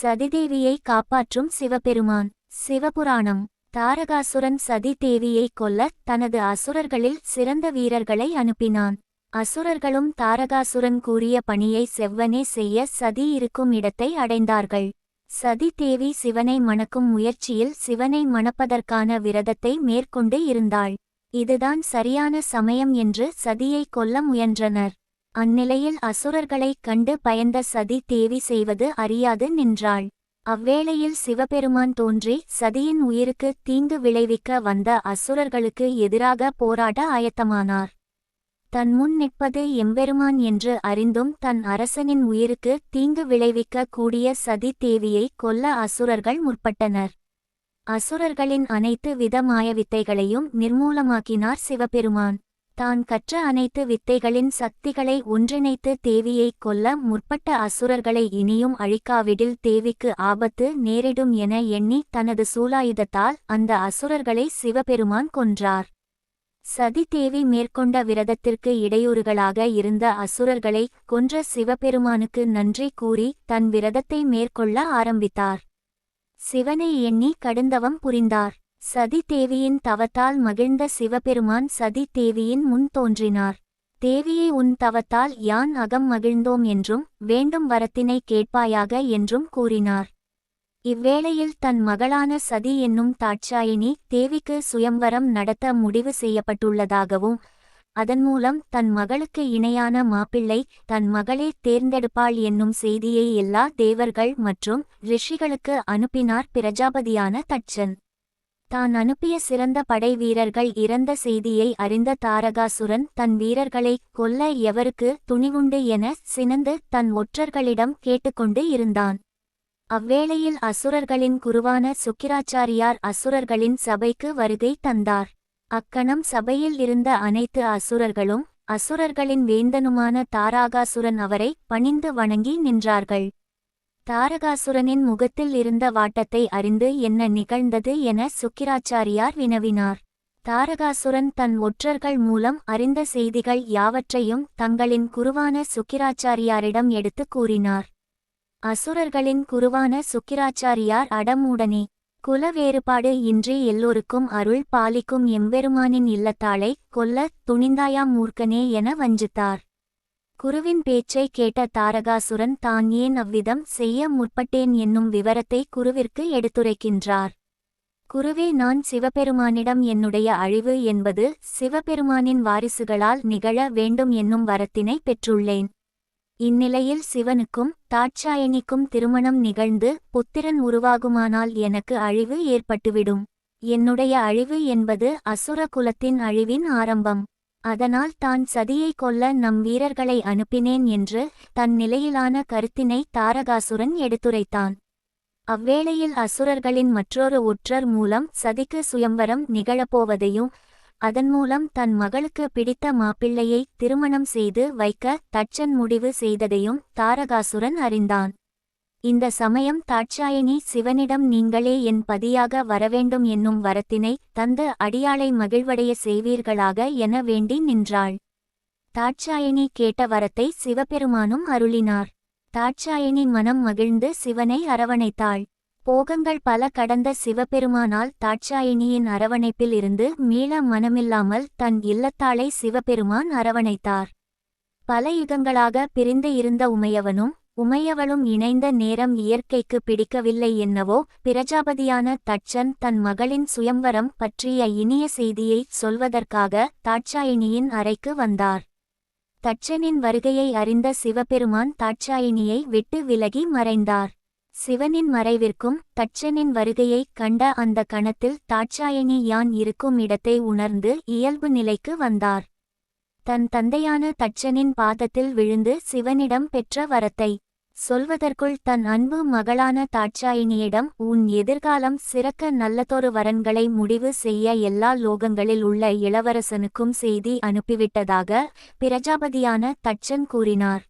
சதிதேவியை காப்பாற்றும் சிவபெருமான். சிவபுராணம். தாரகாசுரன் சதிதேவியை கொல்ல தனது அசுரர்களில் சிறந்த வீரர்களை அனுப்பினான். அசுரர்களும் தாரகாசுரன் கூறிய பணியை செவ்வனே செய்ய சதி இருக்கும் இடத்தை அடைந்தார்கள். சதி தேவி சிவனை மணக்கும் முயற்சியில் சிவனை மணப்பதற்கான விரதத்தை மேற்கொண்டு இருந்தாள். இதுதான் சரியான சமயம் என்று சதியை கொல்ல முயன்றனர். அந்நிலையில் அசுரர்களைக் கண்டு பயந்த சதி தேவி செய்வது அறியாது நின்றாள். அவ்வேளையில் சிவபெருமான் தோன்றி சதியின் உயிருக்கு தீங்கு விளைவிக்க வந்த அசுரர்களுக்கு எதிராக போராட ஆயத்தமானார். தன் முன் நிற்பது எம்பெருமான் என்று அறிந்தும் தன் அரசனின் உயிருக்கு தீங்கு விளைவிக்க கூடிய சதி தேவியை கொல்ல அசுரர்கள் முற்பட்டனர். அசுரர்களின் அனைத்து விதமாய வித்தைகளையும் நிர்மூலமாக்கினார் சிவபெருமான். தான் கற்ற அனைத்து வித்தைகளின் சக்திகளை ஒன்றிணைத்து தேவியை கொல்ல முற்பட்ட அசுரர்களை இனியும் அழிக்காவிடில் தேவிக்கு ஆபத்து நேரிடும் என எண்ணி தனது சூலாயுதத்தால் அந்த அசுரர்களை சிவபெருமான் கொன்றார். சதி தேவி மேற்கொண்ட விரதத்திற்கு இடையூறுகளாக இருந்த அசுரர்களை கொன்ற சிவபெருமானுக்கு நன்றி கூறி தன் விரதத்தை மேற்கொள்ள ஆரம்பித்தார். சிவனை எண்ணி கடுந்தவம் புரிந்தார். சதி தேவியின் தவத்தால் மகிழ்ந்த சிவபெருமான் சதி தேவியின் முன் தோன்றினார். தேவியை உன் தவத்தால் யான் அகம் மகிழ்ந்தோம் என்றும் வேண்டும் வரத்தினை கேட்பாயாக என்றும் கூறினார். இவ்வேளையில் தன் மகளான சதி என்னும் தாட்சாயினி தேவிக்கு சுயம்வரம் நடத்த முடிவு செய்யப்பட்டுள்ளதாகவும் அதன் மூலம் தன் மகளுக்கு இணையான மாப்பிள்ளை தன் மகளே தேர்ந்தெடுப்பாள் என்னும் செய்தியை எல்லா தேவர்கள் மற்றும் ரிஷிகளுக்கு அனுப்பினார் பிரஜாபதியான தட்சன். தான் அனுப்பிய சிறந்த படை வீரர்கள் இறந்த செய்தியை அறிந்த தாரகாசுரன் தன் வீரர்களை கொல்ல எவருக்கு துணிவுண்டு என சினந்து தன் ஒற்றர்களிடம் கேட்டுக்கொண்டு இருந்தான். அவ்வேளையில் அசுரர்களின் குருவான சுக்கிராச்சாரியார் அசுரர்களின் சபைக்கு வருகை தந்தார். அக்கணம் சபையில் இருந்த அனைத்து அசுரர்களும் அசுரர்களின் வேந்தனுமான தாராகாசுரன் அவரை பணிந்து வணங்கி நின்றார்கள். தாரகாசுரனின் முகத்தில் இருந்த வாட்டத்தை அறிந்து என்ன நிகழ்ந்தது என சுக்கிராச்சாரியார் வினவினார். தாரகாசுரன் தன் ஒற்றர்கள் மூலம் அறிந்த செய்திகள் யாவற்றையும் தங்களின் குருவான சுக்கிராச்சாரியாரிடம் எடுத்துக் கூறினார். அசுரர்களின் குருவான சுக்கிராச்சாரியார் அடமூடனே குல வேறுபாடு இன்றி எல்லோருக்கும் அருள் பாலிக்கும் எம்பெருமானின் இல்லத்தாளை கொல்ல துணிந்தாயாம் மூர்க்கனே என வஞ்சித்தார். குருவின் பேச்சை கேட்ட தாரகாசுரன் தான் ஏன் அவ்விதம் செய்ய முற்பட்டேன் என்னும் விவரத்தை குருவிற்கு எடுத்துரைக்கின்றார். குருவே நான் சிவபெருமானிடம் என்னுடைய அழிவு என்பது சிவபெருமானின் வாரிசுகளால் நிகழ வேண்டும் என்னும் வரத்தினை பெற்றுள்ளேன். இந்நிலையில் சிவனுக்கும் தாட்சாயணிக்கும் திருமணம் நிகழ்ந்து புத்திரன் உருவாகுமானால் எனக்கு அழிவு ஏற்பட்டுவிடும். என்னுடைய அழிவு என்பது அசுர குலத்தின் அழிவின் ஆரம்பம். அதனால் தான் சதியை கொல்ல நம் வீரர்களை அனுப்பினேன் என்று தன் நிலையிலான கருத்தினை தாரகாசுரன் எடுத்துரைத்தான். அவ்வேளையில் அசுரர்களின் மற்றொரு ஒற்றர் மூலம் சதிக்கு சுயம்வரம் நிகழப்போவதையும் அதன் மூலம் தன் மகளுக்கு பிடித்த மாப்பிள்ளையை திருமணம் செய்து வைக்க தட்சன் முடிவு செய்ததையும் தாரகாசுரன் அறிந்தான். இந்த சமயம் தாட்சாயணி சிவனிடம் நீங்களே என் பதியாக வரவேண்டும் என்னும் வரத்தினை தந்து அடியாளை மகிழ்வடைய செய்வீர்களாக என வேண்டி நின்றாள். தாட்சாயணி கேட்ட வரத்தை சிவபெருமானும் அருளினார். தாட்சாயணி மனம் மகிழ்ந்து சிவனை அரவணைத்தாள். போகங்கள் பல கடந்த சிவபெருமானால் தாட்சாயணியின் அரவணைப்பில் இருந்து மீள மனமில்லாமல் தன் இல்லத்தாளை சிவபெருமான் அரவணைத்தார். பல யுகங்களாக பிரிந்து இருந்த உமையவனும் உமையவளும் இணைந்த நேரம் இயற்கைக்கு பிடிக்கவில்லை என்னவோ பிரஜாபதியான தட்சன் தன் மகளின் சுயம்வரம் பற்றிய இனிய செய்தியை சொல்வதற்காக தாட்சாயினியின் அறைக்கு வந்தார். தட்சனின் வருகையை அறிந்த சிவபெருமான் தாட்சாயினியை விட்டு விலகி மறைந்தார். சிவனின் மறைவிற்கும் தட்சனின் வருகையைக் கண்ட அந்த கணத்தில் தாட்சாயினி யான் இருக்கும் இடத்தை உணர்ந்து இயல்பு நிலைக்கு வந்தார். தன் தந்தையான தட்சனின் பாதத்தில் விழுந்து சிவனிடம் பெற்ற வரத்தை சொல்வதற்குள் தன் அன்பு மகளான தாட்சாயினியிடம் உன் எதிர்காலம் சிறக்க நல்லதொரு வரன்களை முடிவு செய்ய எல்லா லோகங்களில் உள்ள இளவரசனுக்கும் செய்தி அனுப்பிவிட்டதாக பிரஜாபதியான தட்சன் கூறினார்.